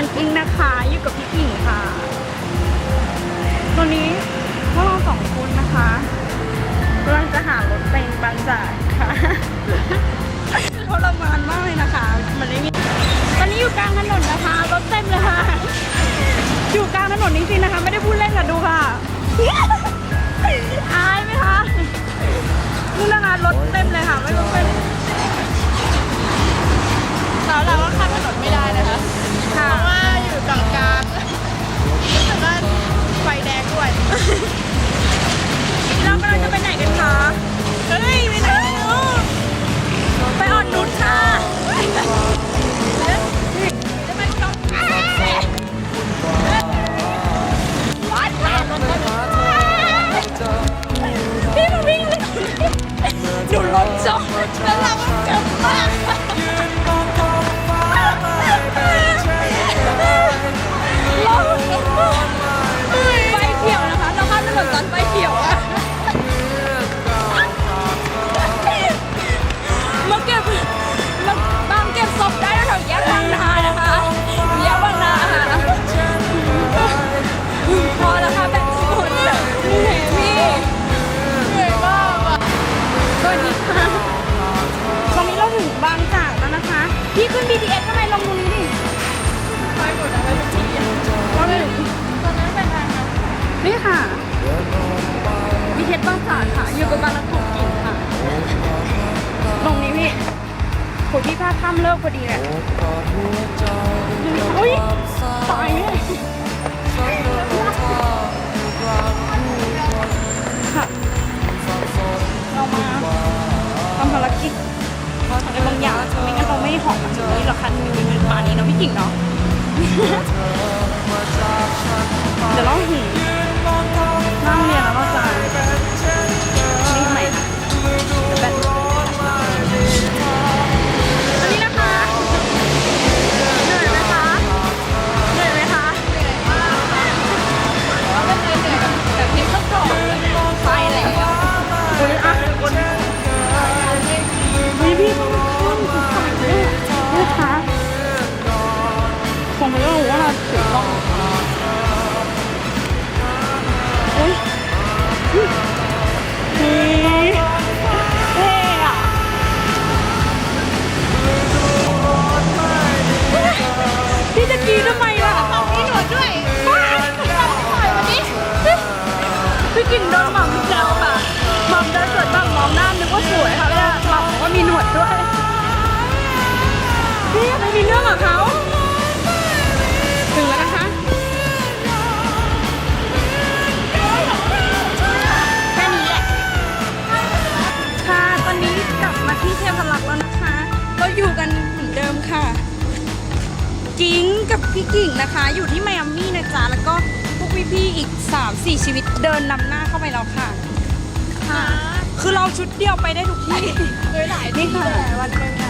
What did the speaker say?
กุ้งกิ้งนะคะอยู่กับพี่กิ่งค่ะตอนนี้พวกเราสองคนนะคะกำลังจะหารถไปบางจากค่ะทรมานมากเลยนะคะ มันไม่มีตอนนี้อยู่กลางถนนนะคะรถเต็มเลยค่ะ อยู่กลางถนนจริงๆนะคะ ไม่ได้พูดเล่นค่ะดูค่ะอายไหมคะนี่นะคะรถเต็มเลยค่ะ ไม่รู้เป็นเราเราก็ข้ามถนน นูรถ BTS บางจากค่ะ อยู่กับบางนักถูกกินค่ะ ตรงนี้พี่โหพี่พลาดข้ามเลิกพอดีแหละอุ้ยตายเลยค่ะเรามาทำภารกิจอะไรบางอย่างไม่งั้นเราไม่หอมแบบนี้หรอกค่ะมีเงินปานนี้เนาะพี่กิ่งเนาะ ถูกต้องอุ้ยเฮ้ยเท่อะพี่จะกรีดทำไมล่ะมีหนวดด้วยบ้าเราปล่อยวันนี้พี่กิ่งโดนหม่ำแซวค่ะหม่ำเดินสวนหม่ำมองหน้านึกว่าสวยค่ะแล้วหม่ำบอกว่ามีหนวดด้วยพี่ไม่มีเรื่องกับเขา กิ้งกับพี่กิ่งนะคะ อยู่ที่ไมอามี่นะจ๊ะแล้วก็พวกพี่ๆอีก 3-4 ชีวิตเดินนำหน้าเข้าไปแล้วค่ะค่ะ คือเราชุดเดียวไปได้ทุกที่เคยหลายที่แหละวันหนึงอะ